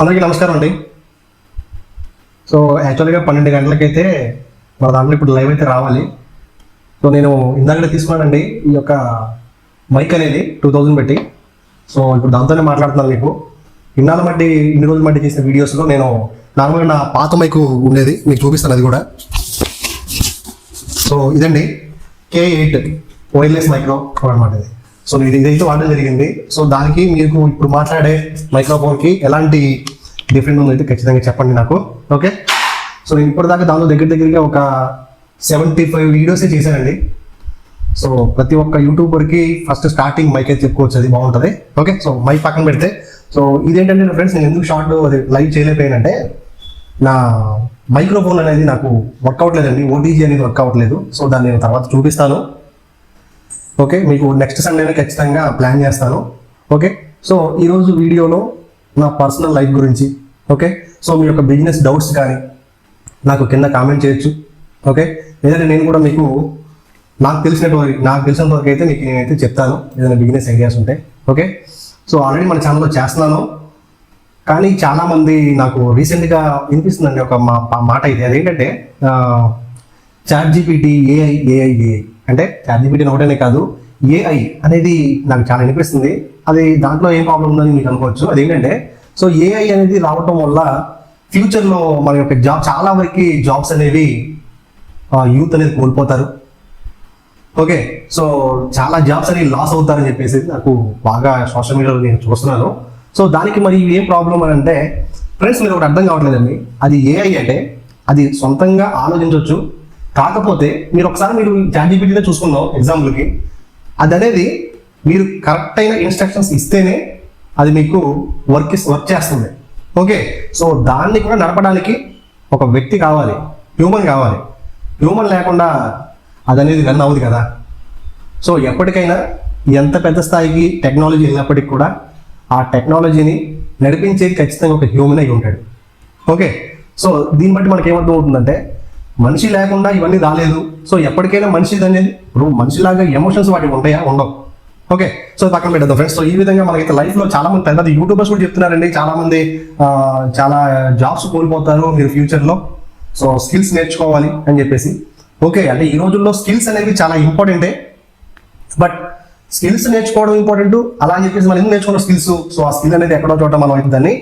అందరికీ నమస్కారం అండి. సో యాక్చువల్గా పన్నెండు గంటలకైతే మన దాంట్లో ఇప్పుడు లైవ్ అయితే రావాలి. సో నేను ఇందాక తీసుకున్నానండి ఈ యొక్క మైక్ అనేది టూ థౌజండ్ పెట్టి. సో ఇప్పుడు దాంతోనే మాట్లాడుతున్నాను మీకు. ఇన్నాళ్ళ మట్టి ఇన్ని రోజుల మట్టి చేసిన వీడియోస్లో నేను నార్మల్గా నా పాత మైకు ఉండేది. మీకు చూపిస్తాను అది కూడా. సో ఇదండి కే ఎయిట్ వైర్లెస్ మైక్రో అనమాట ఇది. సో ఇది ఇదైతే వాడడం జరిగింది. సో దానికి మీకు ఇప్పుడు మాట్లాడే మైక్రోఫోన్కి ఎలాంటి డిఫరెంట్ ఉందైతే ఖచ్చితంగా చెప్పండి నాకు. ఓకే? సో నేను ఇప్పటిదాకా దానిలో దగ్గర దగ్గరగా ఒక సెవెంటీ ఫైవ్ వీడియోసే చేశానండి. సో ప్రతి ఒక్క యూట్యూబర్కి ఫస్ట్ స్టార్టింగ్ మైక్ అయితే చెప్పుకోవచ్చు అది బాగుంటుంది. ఓకే? సో మైక్ పక్కన పెడితే సో ఇదేంటంటే ఫ్రెండ్స్ నేను ఎందుకు షార్ట్ అది లైవ్ చేయలేకపోయానంటే నా మైక్రోఫోన్ అనేది నాకు వర్క్ అవ్వట్లేదండి ఓటీజీ అనేది వర్క్ అవ్వట్లేదు సో దాన్ని నేను తర్వాత చూపిస్తాను. ఓకే? మీకు నెక్స్ట్ సండే ఖచ్చితంగా ప్లాన్ చేస్తాను. ఓకే? సో ఈరోజు వీడియోలో నా పర్సనల్ లైఫ్ గురించి ఓకే? సో మీ యొక్క బిజినెస్ డౌట్స్ కానీ నాకు కింద కామెంట్ చేయొచ్చు ఓకే? లేదంటే నేను కూడా మీకు నాకు తెలిసినటువంటి వరకు నాకు తెలిసినంత వరకు అయితే మీకు నేనైతే చెప్తాను ఏదైనా బిజినెస్ ఐడియాస్ ఉంటే ఓకే? సో ఆల్రెడీ మన ఛానల్లో చేస్తున్నాను. కానీ చాలామంది నాకు రీసెంట్గా వినిపిస్తుందండి ఒక మా మా- మాట ఇది అదేంటంటే chat GPT AI AI AI అంటే చాట్ ఒకటేనే కాదు ఏఐ అనేది నాకు చాలా అనిపిస్తుంది అది దాంట్లో ఏం ప్రాబ్లం ఉందని మీకు అనుకోవచ్చు. అదేంటంటే సో ఏఐ అనేది రావటం వల్ల ఫ్యూచర్లో మన యొక్క జాబ్ చాలా వరకు జాబ్స్ అనేవి యూత్ అనేది కోల్పోతారు. ఓకే సో చాలా జాబ్స్ అనేవి లాస్ అవుతారని చెప్పేసి నాకు బాగా సోషల్ మీడియాలో నేను చూస్తున్నాను. సో దానికి మరి ఏం ప్రాబ్లం అని అంటే ఫ్రెండ్స్ మీరు ఒకటి అర్థం కావట్లేదండి. అది ఏఐ అంటే అది సొంతంగా ఆలోచించవచ్చు కాకపోతే మీరు ఒకసారి మీరు చాట్జీపీటీలో చూసుకుందాం ఎగ్జాంపుల్కి అది అనేది మీరు కరెక్ట్ అయిన ఇన్స్ట్రక్షన్స్ ఇస్తేనే అది మీకు వర్క్ వర్క్ చేస్తుంది. ఓకే సో దాన్ని కూడా నడపడానికి ఒక వ్యక్తి కావాలి. హ్యూమన్ కావాలి. హ్యూమన్ లేకుండా అది అనేది రన్ అవ్వదు కదా. సో ఎప్పటికైనా ఎంత పెద్ద స్థాయికి టెక్నాలజీ వెళ్ళినప్పటికీ కూడా ఆ టెక్నాలజీని నడిపించేది ఖచ్చితంగా ఒక హ్యూమన్ అయి ఉంటాడు. ఓకే సో దీన్ని బట్టి మనకి ఏమర్థం అవుతుందంటే మనిషి లేకుండా ఇవన్నీ రాలేదు. సో ఎప్పటికైనా మనిషి అనేది ఇప్పుడు మనిషిలాగా ఎమోషన్స్ వాటికి ఉంటాయా ఉండవు. ఓకే సో పక్కన పెట్టద్దు ఫ్రెండ్స్ సో ఈ విధంగా మనకైతే లైఫ్లో చాలా మంది పెద్ద యూట్యూబర్స్ కూడా చెప్తున్నారండి. చాలా మంది చాలా జాబ్స్ కోల్పోతారు మీరు ఫ్యూచర్లో. సో స్కిల్స్ నేర్చుకోవాలి అని చెప్పేసి. ఓకే అంటే ఈ రోజుల్లో స్కిల్స్ అనేవి చాలా ఇంపార్టెంటే బట్ స్కిల్స్ నేర్చుకోవడం ఇంపార్టెంట్ అలా అని చెప్పేసి మనం ఎందుకు నేర్చుకున్న స్కిల్స్ సో ఆ స్కిల్ అనేది ఎక్కడో చోట మనం అయితే దాన్ని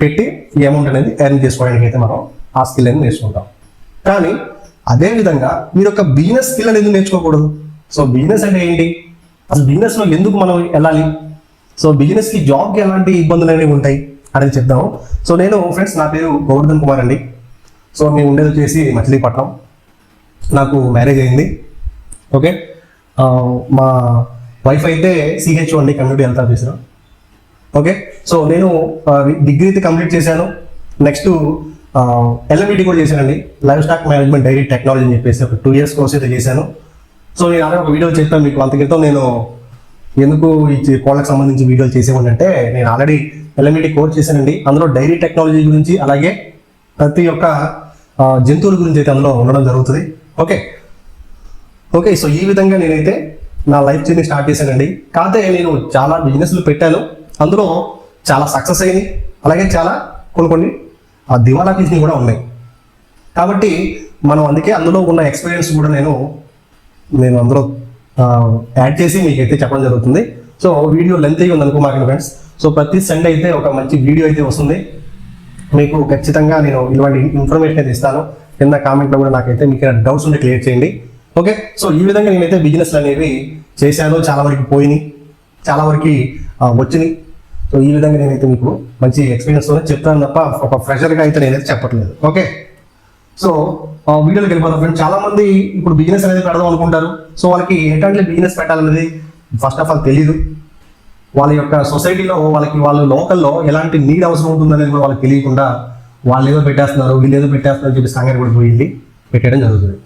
పెట్టి ఈ అమౌంట్ అనేది ఎర్న్ చేసుకోవడానికి అయితే మనం ఆ స్కిల్ అనేది నేర్చుకుంటాం. కానీ అదే విధంగా మీరు ఒక బిజినెస్ స్కిల్ అనేది నేర్చుకోకూడదు? సో బిజినెస్ అంటే ఏంటి? అసలు బిజినెస్లో ఎందుకు మనం వెళ్ళాలి? సో బిజినెస్కి జాబ్కి ఎలాంటి ఇబ్బందులు అనేవి ఉంటాయి? అనేది చెప్దాము. సో నేను ఫ్రెండ్స్ నా పేరు గోవర్ధన్ కుమార్ అండి. సో మేము ఉండేది వచ్చేసి మచిలీపట్నం. నాకు మ్యారేజ్ అయింది. ఓకే? మా వైఫ్ అయితే సిహెచ్ అండి community health officer okay? So నేను డిగ్రీ అయితే కంప్లీట్ చేశాను. నెక్స్ట్ ఎల్ఎంఈడి కూడా చేశానండి. Livestock management dairy technology అని చెప్పేసి ఒక టూ ఇయర్స్ కోర్స్ అయితే చేశాను. సో నేను అదే ఒక వీడియో చెప్పాను మీకు. అంత క్రితం నేను ఎందుకు ఈ కోళ్ళకి సంబంధించి వీడియోలు చేసేవాడిని అంటే నేను ఆల్రెడీ ఎల్ఎంఈడి కోర్స్ చేశానండి. అందులో డైరీ టెక్నాలజీ గురించి అలాగే ప్రతి ఒక్క జంతువుల గురించి అయితే అందులో ఉండడం జరుగుతుంది. ఓకే ఓకే సో ఈ విధంగా నేనైతే నా లైఫ్ జర్నీ స్టార్ట్ చేశానండి. కాకపోతే నేను చాలా బిజినెస్లు పెట్టాను. అందులో చాలా సక్సెస్ అయింది అలాగే చాలా కొన్ని కొన్ని ఆ దివాలా కేసులు కూడా ఉన్నాయి కాబట్టి మనం అందుకే అందులో ఉన్న ఎక్స్పీరియన్స్ కూడా నేను నేను అందులో యాడ్ చేసి మీకు అయితే చెప్పడం జరుగుతుంది. సో వీడియో లెంత్ అయ్యి ఉందనుకో మాకు ఫ్రెండ్స్ సో ప్రతి సండే అయితే ఒక మంచి వీడియో అయితే వస్తుంది. మీకు ఖచ్చితంగా నేను ఇలాంటి ఇన్ఫర్మేషన్ అయితే ఇస్తాను. కింద కామెంట్లో కూడా నాకైతే మీకు డౌట్స్ ఉంటే క్లియర్ చేయండి. ఓకే సో ఈ విధంగా నేనైతే బిజినెస్ అనేవి చేశాను. చాలా వరకు పోయినాయి. చాలా వరకు వచ్చినాయి. సో ఈ విధంగా నేనైతే మీకు మంచి ఎక్స్పీరియన్స్ చెప్తాను తప్ప ఒక ఫ్రెషర్గా అయితే నేనైతే చెప్పట్లేదు. ఓకే సో ఆ, వీడియోలోకి వెళ్ళిపోతాం ఫ్రెండ్స్ చాలా మంది ఇప్పుడు బిజినెస్ అనేది పెడదాం అనుకుంటారు. సో వాళ్ళకి ఎట్లాంటి బిజినెస్ పెట్టాలనేది ఫస్ట్ ఆఫ్ ఆల్ తెలియదు వాళ్ళ యొక్క సొసైటీలో వాళ్ళకి వాళ్ళ లోకల్లో ఎలాంటి నీడ్ అవసరం ఉంటుందనేది కూడా వాళ్ళకి తెలియకుండా వాళ్ళు ఏదో పెట్టేస్తున్నారు వీళ్ళు ఏదో పెట్టేస్తున్నారు చెప్పి సంగతి కూడా పోయింది పెట్టడం జరుగుతుంది.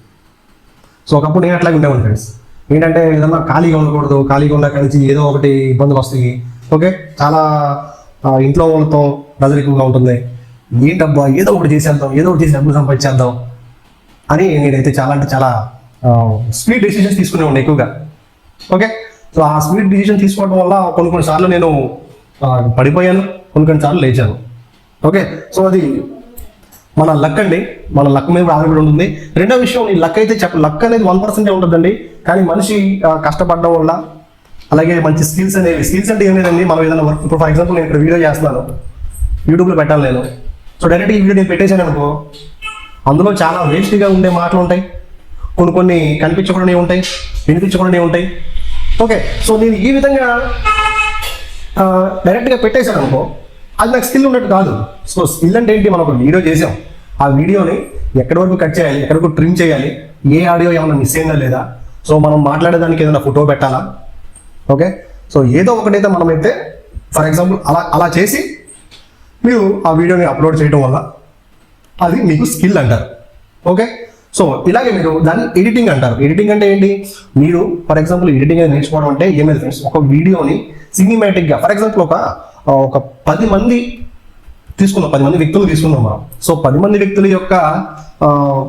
సో ఒకప్పుడు నేను అట్లాగే ఉండేవాడిని ఫ్రెండ్స్ ఏంటంటే ఏదన్నా ఖాళీగా ఉండకూడదు ఖాళీగా ఉన్న కలిసి ఏదో ఒకటి ఇబ్బందులు వస్తాయి. ఓకే? చాలా ఇంట్లో వాళ్ళతో ప్రెజర్ ఎక్కువగా ఉంటుంది. ఏంటబ్బా ఏదో ఒకటి చేసేద్దాం ఏదో ఒకటి చేసి డబ్బులు సంపాదించేద్దాం అని నేనైతే చాలా అంటే చాలా స్పీడ్ డెసిషన్స్ తీసుకునేవాడిని ఎక్కువగా. ఓకే? సో ఆ స్పీడ్ డిసిషన్ తీసుకోవడం వల్ల కొన్ని కొన్ని సార్లు నేను పడిపోయాను కొన్ని కొన్ని సార్లు లేచాను. ఓకే? సో అది మన లక్ అండి. మన లక్ మీద ఆధారపడి ఉంటుంది. రెండో విషయం నీ లక్ అయితే చెప్ప లక్ అనేది వన్ పర్సెంటే ఉంటుందండి. కానీ మనిషి కష్టపడడం వల్ల అలాగే మంచి స్కిల్స్ అనేవి స్కిల్స్ అంటే ఏం లేదండి మనం ఏదైనా వర్క్ ఇప్పుడు ఫర్ ఎగ్జాంపుల్ నేను ఇక్కడ వీడియో చేస్తున్నాను. యూట్యూబ్లో పెట్టాలి నేను. సో డైరెక్ట్ ఈ వీడియో నేను పెట్టేశాను అనుకో అందులో చాలా వేస్ట్గా ఉండే మాటలు ఉంటాయి. కొన్ని కొన్ని కనిపించకుండా ఉంటాయి వినిపించకుండా ఉంటాయి. ఓకే సో నేను ఈ విధంగా డైరెక్ట్గా పెట్టేశాను అనుకో అది నాకు స్కిల్ ఉన్నట్టు కాదు. సో స్కిల్ అంటే ఏంటి? మనం ఒక వీడియో చేసాం ఆ వీడియోని ఎక్కడి వరకు కట్ చేయాలి ఎక్కడి వరకు ట్రిమ్ చేయాలి ఏ ఆడియో ఏమైనా మిస్ అయిందా లేదా? సో మనం మాట్లాడేదానికి ఏదైనా ఫోటో పెట్టాలా? ఓకే? సో ఏదో ఒకటైతే మనమైతే ఫర్ ఎగ్జాంపుల్ అలా అలా చేసి మీరు ఆ వీడియోని అప్లోడ్ చేయడం వల్ల అది మీకు స్కిల్ అంటారు. ఓకే? సో ఇలాగే మీరు దాన్ని ఎడిటింగ్ అంటారు. ఎడిటింగ్ అంటే ఏంటి? మీరు ఫర్ ఎగ్జాంపుల్ ఎడిటింగ్ అనేది నేర్చుకోవడం అంటే ఏమైంది ఫ్రెండ్స్. ఒక వీడియోని సినిమాటిక్గా ఫర్ ఎగ్జాంపుల్ ఒక ఒక పది మంది తీసుకున్నాం పది మంది వ్యక్తులు తీసుకున్నాం మనం. సో పది మంది వ్యక్తుల యొక్క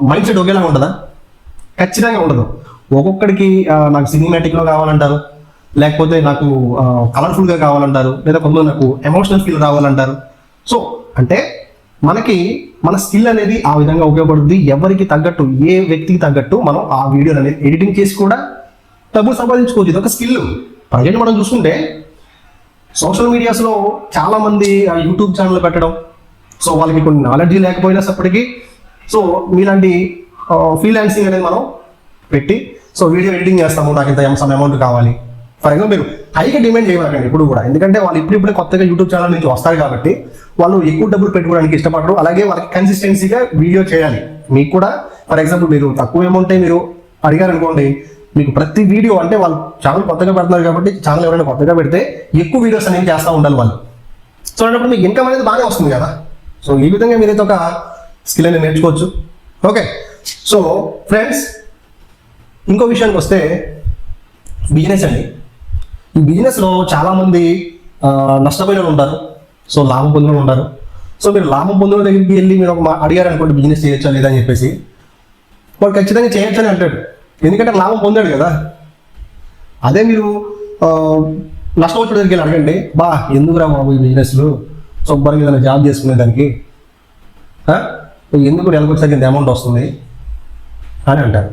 మైండ్ సెట్ ఒకేలా ఉంటుందా? ఖచ్చితంగా ఉండదు. ఒక్కొక్కడికి నాకు సినిమాటిక్లో కావాలంటారు. లేకపోతే నాకు కలర్ఫుల్గా కావాలంటారు లేదా కొంతమంది నాకు ఎమోషనల్ ఫీల్ రావాలంటారు. సో అంటే మనకి మన స్కిల్ అనేది ఆ విధంగా ఉపయోగపడుతుంది ఎవరికి తగ్గట్టు ఏ వ్యక్తికి తగ్గట్టు మనం ఆ వీడియో అనేది ఎడిటింగ్ చేసి కూడా డబ్బులు సంపాదించుకోవచ్చు. ఇది ఒక స్కిల్ ప్రజెంట్ మనం చూసుకుంటే సోషల్ మీడియాస్లో చాలామంది ఆ యూట్యూబ్ ఛానల్ పెట్టడం. సో వాళ్ళకి కొన్ని నాలెడ్జ్ లేకపోయినా సప్పటికీ. సో మీలాంటి ఫ్రీలాన్సింగ్ అనేది మనం పెట్టి సో వీడియో ఎడిటింగ్ చేస్తాము. నాకు ఇంత సమ్ అమౌంట్ కావాలి. ఫర్ ఎగ్జాంపుల్ మీరు హైగా డిమాండ్ చేయమాకండి ఇప్పుడు కూడా. ఎందుకంటే వాళ్ళు ఇప్పుడిప్పుడే కొత్తగా యూట్యూబ్ ఛానల్ నుంచి వస్తారు కాబట్టి వాళ్ళు ఎక్కువ డబ్బులు పెట్టుకోవడానికి ఇష్టపడరు. అలాగే వాళ్ళకి కన్సిస్టెన్సీగా వీడియో చేయాలి. మీకు కూడా ఫర్ ఎగ్జాంపుల్ మీరు తక్కువ అమౌంటే మీరు అడిగారు అనుకోండి మీకు ప్రతి వీడియో అంటే వాళ్ళు ఛానల్ కొత్తగా పెడుతున్నారు కాబట్టి ఛానల్ ఎవరైనా కొత్తగా పెడితే ఎక్కువ వీడియోస్ అనేవి చేస్తూ ఉండాలి వాళ్ళు. సో అన్నప్పుడు మీకు ఇన్కమ్ అనేది బాగానే వస్తుంది కదా. సో ఈ విధంగా మీరైతే ఒక స్కిల్ అనేది నేర్చుకోవచ్చు. ఓకే సో ఫ్రెండ్స్ ఇంకో విషయానికి వస్తే బిజినెస్ అండి. ఈ బిజినెస్లో చాలామంది నష్టపోయిన వాళ్ళు ఉంటారు. సో లాభం పొందిన వాళ్ళు ఉంటారు. సో మీరు లాభం పొందిన దగ్గరికి వెళ్ళి మీరు ఒక మా- అడిగారు అనుకోండి బిజినెస్ చేయొచ్చా లేదా? అని చెప్పేసి. వాడు ఖచ్చితంగా చేయొచ్చని అని అంటాడు. ఎందుకంటే లాభం పొందాడు కదా. అదే మీరు నష్టం వచ్చిన దగ్గరికి వెళ్ళి అడగండి బా ఎందుకురా బాబు ఈ బిజినెస్లు శుభ్రంగా ఏదైనా జాబ్ చేసుకునే దానికి? ఎందుకు నెలకు ఇంత అమౌంట్ వస్తుంది? అని అంటారు.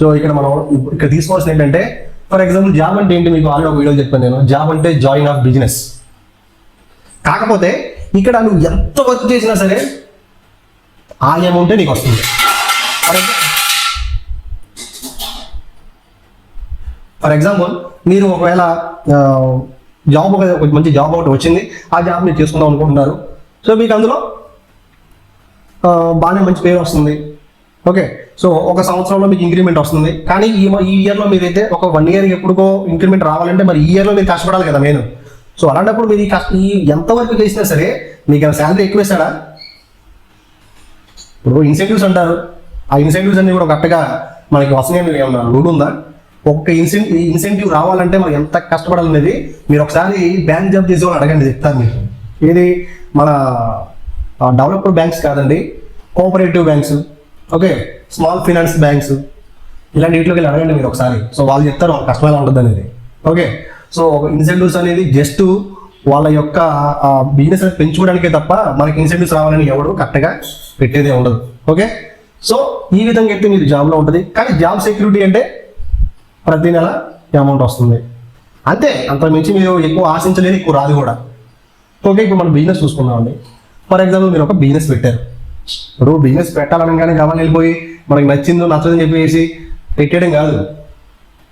సో ఇక్కడ మనం ఇక్కడ తీసుకోవాల్సింది ఏంటంటే ఫర్ ఎగ్జాంపుల్ జాబ్ అంటే ఏంటి? మీకు ఆల్రెడీ ఒక వీడియో చెప్పాను నేను. జాబ్ అంటే జాయిన్ ఆఫ్ బిజినెస్. కాకపోతే ఇక్కడ నువ్వు ఎంత వర్క్ చేసినా సరే ఆ అమౌంటే నీకు వస్తుంది. ఫర్ ఎగ్జాంపుల్ మీరు ఒకవేళ జాబ్ ఒక మంచి జాబ్ ఒకటి వచ్చింది ఆ జాబ్ మీరు చేసుకుందాం అనుకుంటున్నారు. సో మీకు అందులో బాగానే మంచి పేరు వస్తుంది. ఓకే సో ఒక సంవత్సరంలో మీకు ఇంక్రిమెంట్ వస్తుంది. కానీ ఈ ఈ ఇయర్లో మీరైతే ఒక వన్ ఇయర్ ఎప్పుడుకో ఇంక్రిమెంట్ రావాలంటే మరి ఈ ఇయర్లో మీరు కష్టపడాలి కదా నేను సో అలాంటప్పుడు మీరు ఈ కష్ట ఈ ఎంతవరకు చేసినా సరే మీకు శాలరీ ఎక్కువ ఇప్పుడు ఇన్సెంటివ్స్ అంటారు. ఆ ఇన్సెంటివ్స్ అన్ని కూడా కరెక్ట్గా మనకి వస్తున్నాయి ఏమన్నా రూల్ ఉందా? ఒక్క ఇన్సెంట్ ఇన్సెంటివ్ రావాలంటే మనం ఎంత కష్టపడాలనేది మీరు ఒకసారి బ్యాంక్ జాబ్ చేసే వాళ్ళు అడగండి చెప్తాను మీకు. ఏది మన డెవలప్డ్ బ్యాంక్స్ కాదండి cooperative banks okay. Small finance banks ఇలాంటి వీటిలోకి వెళ్ళి అడగండి మీరు ఒకసారి? సో వాళ్ళు చెప్తారు వాళ్ళ కష్టం ఎలా ఉంటుంది అనేది ఓకే సో ఇన్సెంటివ్స్ అనేది జస్ట్ వాళ్ళ యొక్క బిజినెస్ అనేది పెంచుకోవడానికే తప్ప మనకి ఇన్సెంటివ్స్ రావాలని ఎవడు కరెక్ట్గా పెట్టేదే ఉండదు. ఓకే. సో ఈ విధంగా అయితే మీరు జాబ్లో ఉంటుంది. కానీ జాబ్ సెక్యూరిటీ అంటే ప్రతి నెల అమౌంట్ వస్తుంది. అంతే. అంత మించి మీరు ఎక్కువ ఆశించలేదు ఎక్కువ రాదు కూడా. ఓకే. ఇప్పుడు మనం బిజినెస్ చూసుకుందామండి. ఫర్ ఎగ్జాంపుల్ మీరు ఒక బిజినెస్ పెట్టారు. ఇప్పుడు బిజినెస్ పెట్టాలనగానే గమని వెళ్ళిపోయి మనకి నచ్చిందో నచ్చదని చెప్పేసి పెట్టేయడం కాదు.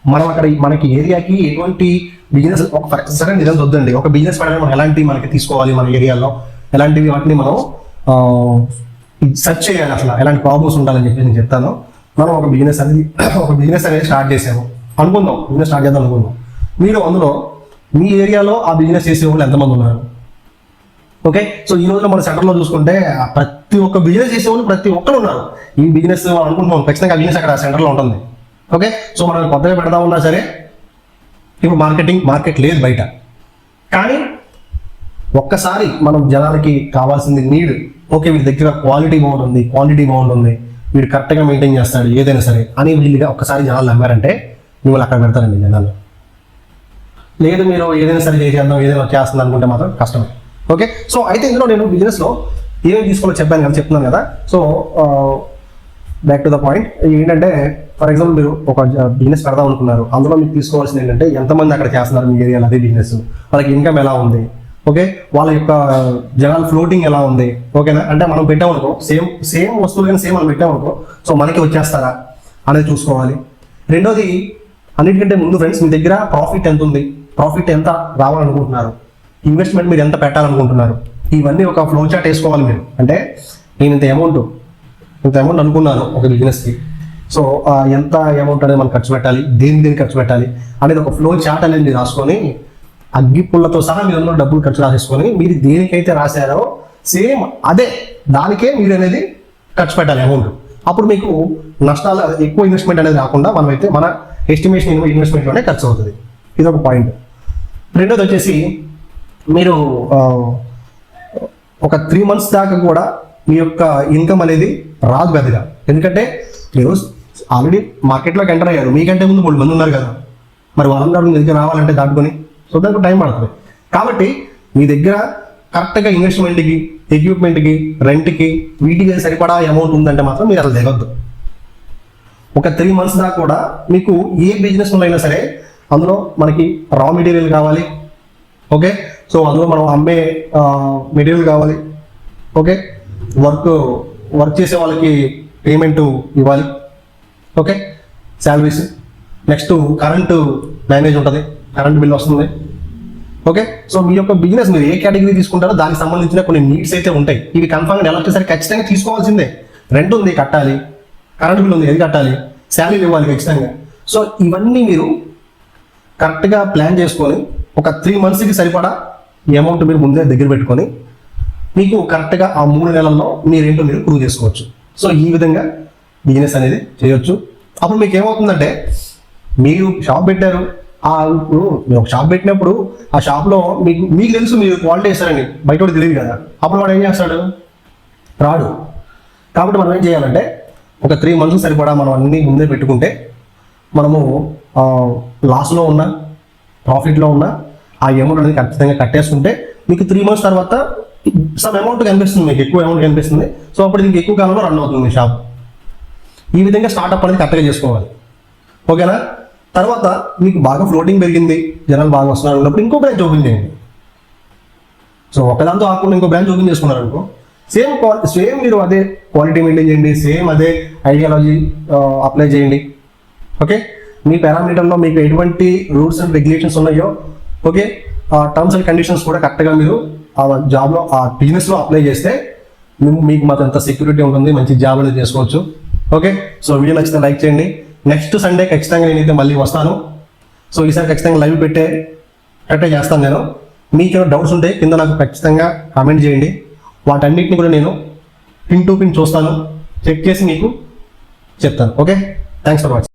మనం అక్కడ మనకి ఏరియాకి ఎటువంటి బిజినెస్ ఒక సరే నిజం వద్దండి. ఒక బిజినెస్ పెట్టడానికి మనం ఎలాంటి మనకి తీసుకోవాలి మన ఏరియాలో? ఎలాంటివి వాటిని మనం సెర్చ్ చేయాలి అసలు. ఎలాంటి ప్రాబ్లమ్స్ ఉండాలని చెప్పి నేను చెప్తాను. మనం ఒక బిజినెస్ అనేది ఒక బిజినెస్ అనేది స్టార్ట్ చేసాము. అనుకుందాం. బిజినెస్ స్టార్ట్ చేద్దాం అనుకుందాం. మీరు అందులో మీ ఏరియాలో ఆ బిజినెస్ చేసే వాళ్ళు ఎంతమంది ఉన్నారు? ఓకే? సో ఈ రోజులో మన సెంటర్లో చూసుకుంటే ప్రతి ఒక్క బిజినెస్ చేసేవాళ్ళు ప్రతి ఒక్కరు ఉన్నారు. ఈ బిజినెస్ అనుకుంటున్నాం ఖచ్చితంగా బిజినెస్ అక్కడ సెంటర్లో ఉంటుంది. ఓకే? సో మనం కొత్తగా పెడదాం ఉన్నా సరే ఇప్పుడు మార్కెటింగ్ మార్కెట్ లేదు బయట. కానీ ఒక్కసారి మనం జనాలకి కావాల్సింది నీడ్ ఓకే వీడి దగ్గర క్వాలిటీ బాగుంటుంది క్వాంటిటీ బాగుంటుంది వీడు కరెక్ట్గా మెయింటైన్ చేస్తాడు ఏదైనా సరే అని వీళ్ళుగా ఒక్కసారి జనాలు నమ్మారంటే మిమ్మల్ని అక్కడ పెడతారండి జనాలు. లేదు మీరు ఏదైనా సరే చేసేద్దాం ఏదైనా చేస్తుంది అనుకుంటే మాత్రం కష్టమే. ఓకే? సో అయితే ఇందులో నేను బిజినెస్లో ఏమేమి తీసుకోవాలో చెప్పాను కదా చెప్తున్నాను కదా. So back to the point ఏంటంటే ఫర్ ఎగ్జాంపుల్ మీరు ఒక బిజినెస్ పెడదాం అనుకున్నారు. అందులో మీకు తీసుకోవాల్సింది ఏంటంటే ఎంతమంది అక్కడ చేస్తున్నారు మీ ఏరియాలో అదే బిజినెస్ వాళ్ళకి ఇన్కమ్ ఎలా ఉంది? ఓకే? వాళ్ళ యొక్క జనాల ఫ్లోటింగ్ ఎలా ఉంది? ఓకేనా? అంటే మనం పెట్టామనుకో సేమ్ సేమ్ వస్తువులు కానీ సేమ్ మనం పెట్టామనుకో సో మనకి వచ్చేస్తారా అనేది చూసుకోవాలి. రెండోది అన్నిటికంటే ముందు ఫ్రెండ్స్ మీ దగ్గర ప్రాఫిట్ ఎంత ఉంది? ప్రాఫిట్ ఎంత రావాలనుకుంటున్నారు? ఇన్వెస్ట్మెంట్ మీరు ఎంత పెట్టాలనుకుంటున్నారు? ఇవన్నీ ఒక ఫ్లో చార్ట్ వేసుకోవాలి మీరు. అంటే నేను ఇంత అమౌంట్ ఇంత అమౌంట్ అనుకున్నాను ఒక బిజినెస్కి సో ఎంత అమౌంట్ అనేది మనం ఖర్చు పెట్టాలి? దేని దేని ఖర్చు పెట్టాలి? అనేది ఒక ఫ్లో చార్ట్ అనేది మీరు రాసుకొని అగ్గిపుల్లతో సహా మీరు అందులో డబ్బులు ఖర్చు రాసేసుకొని మీరు దేనికైతే రాశారో సేమ్ అదే దానికే మీరు అనేది ఖర్చు పెట్టాలి అమౌంట్ అప్పుడు మీకు నష్టాలు ఎక్కువ ఇన్వెస్ట్మెంట్ అనేది రాకుండా మనమైతే మన ఎస్టిమేషన్ ఇన్వెస్ట్మెంట్లోనే ఖర్చు అవుతుంది. ఇది ఒక పాయింట్ రెండోది వచ్చేసి మీరు ఒక త్రీ మంత్స్ దాకా కూడా మీ యొక్క ఇన్కమ్ అనేది రాదు గదిగా. ఎందుకంటే మీరు ఆల్రెడీ మార్కెట్లోకి ఎంటర్ అయ్యారు. మీకంటే ముందు మూడు మంది ఉన్నారు కదా. మరి వాళ్ళందరూ మీ దగ్గర రావాలంటే దాటుకొని సో దానికి టైం పడుతుంది. కాబట్టి మీ దగ్గర కరెక్ట్గా ఇన్వెస్ట్మెంట్కి ఎక్విప్మెంట్కి రెంట్కి వీటికి సరిపడా అమౌంట్ ఉందంటే మాత్రం మీరు అలా దిగద్దు. ఒక త్రీ మంత్స్ దాకా కూడా మీకు ఏ బిజినెస్ అయినా సరే అందులో మనకి రా మెటీరియల్ కావాలి. ఓకే సో అందులో మనం అమ్మే మెటీరియల్ కావాలి. ఓకే? వర్క్ వర్క్ చేసే వాళ్ళకి పేమెంట్ ఇవ్వాలి. Okay? Salaries next current manage ఉంటుంది. కరెంట్ బిల్ వస్తుంది. ఓకే? సో మీ యొక్క బిజినెస్ మీరు ఏ కేటగిరీ తీసుకుంటారో దానికి సంబంధించిన కొన్ని నీడ్స్ అయితే ఉంటాయి. ఇవి కన్ఫర్మ్గా ఎలా ఖచ్చితంగా తీసుకోవాల్సిందే. రెంట్ ఉంది కట్టాలి. కరెంట్ బిల్ ఉంది ఏది కట్టాలి? శాలరీ ఇవ్వాలి ఖచ్చితంగా. సో ఇవన్నీ మీరు కరెక్ట్గా ప్లాన్ చేసుకొని ఒక త్రీ మంత్స్కి సరిపడా ఈ అమౌంట్ మీరు ముందే దగ్గర పెట్టుకొని మీకు కరెక్ట్గా ఆ మూడు నెలల్లో మీరేంటో మీరు ప్రూవ్ చేసుకోవచ్చు. సో ఈ విధంగా బిజినెస్ అనేది చేయొచ్చు. అప్పుడు మీకు ఏమవుతుందంటే మీరు షాప్ పెట్టారు. ఆ ఇప్పుడు మీరు ఒక షాప్ పెట్టినప్పుడు ఆ షాప్లో మీకు మీకు తెలుసు మీరు క్వాలిటీ ఇస్తారని బయట కూడా తెలియదు కదా. అప్పుడు వాడు ఏం చేస్తాడు? రాడు. కాబట్టి మనం ఏం చేయాలంటే ఒక త్రీ మంత్స్ సరిపడా మనం అన్ని ముందే పెట్టుకుంటే మనము లాస్లో ఉన్న ప్రాఫిట్లో ఉన్న ఆ అమౌంట్ అనేది ఖచ్చితంగా కట్టేస్తుంటే మీకు త్రీ మంత్స్ తర్వాత సమ్ అమౌంట్ కనిపిస్తుంది మీకు ఎక్కువ అమౌంట్ కనిపిస్తుంది. సో అప్పుడు దీనికి ఎక్కువ కాలంలో రన్ అవుతుంది మీ షాప్ ఈ విధంగా స్టార్ట్అప్ అనేది కరెక్ట్గా చేసుకోవాలి. ఓకేనా? తర్వాత మీకు బాగా ఫ్లోటింగ్ పెరిగింది. జనాలు బాగా వస్తున్నారు అన్నప్పుడు ఇంకో బ్రాంచ్ ఓపెన్ చేయండి. సో ఒకదాంతో ఆకుండా ఇంకో బ్రాంచ్ ఓపెన్ చేసుకున్నారు అనుకో సేమ్ సేమ్ మీరు అదే క్వాలిటీ మెయింటైన్ చేయండి సేమ్ అదే ఐడియాలజీ అప్లై చేయండి. ఓకే మీ పారామీటర్లో మీకు ఎటువంటి రూల్స్ అండ్ రెగ్యులేషన్స్ ఉన్నాయో ఓకే ఆ టర్మ్స్ అండ్ కండిషన్స్ కూడా కరెక్ట్గా మీరు ఆ జాబ్లో ఆ బిజినెస్లో అప్లై చేస్తే మీకు మాకు ఎంత సెక్యూరిటీ ఉంటుంది మంచి జాబ్ అనేది చేసుకోవచ్చు. ఓకే సో వీడియో నచ్చితే లైక్ చేయండి. నెక్స్ట్ సండే ఖచ్చితంగా నేనైతే మళ్ళీ వస్తాను. సో ఈసారి ఖచ్చితంగా లైవ్ పెట్టే కరెక్టే చేస్తాను నేను. మీకు ఏమైనా డౌట్స్ ఉంటే కింద నాకు ఖచ్చితంగా కామెంట్ చేయండి. వాటన్నిటిని కూడా నేను పిన్ టు పిన్ చూస్తాను. చెక్ చేసి మీకు చెప్తాను. Okay thanks for watching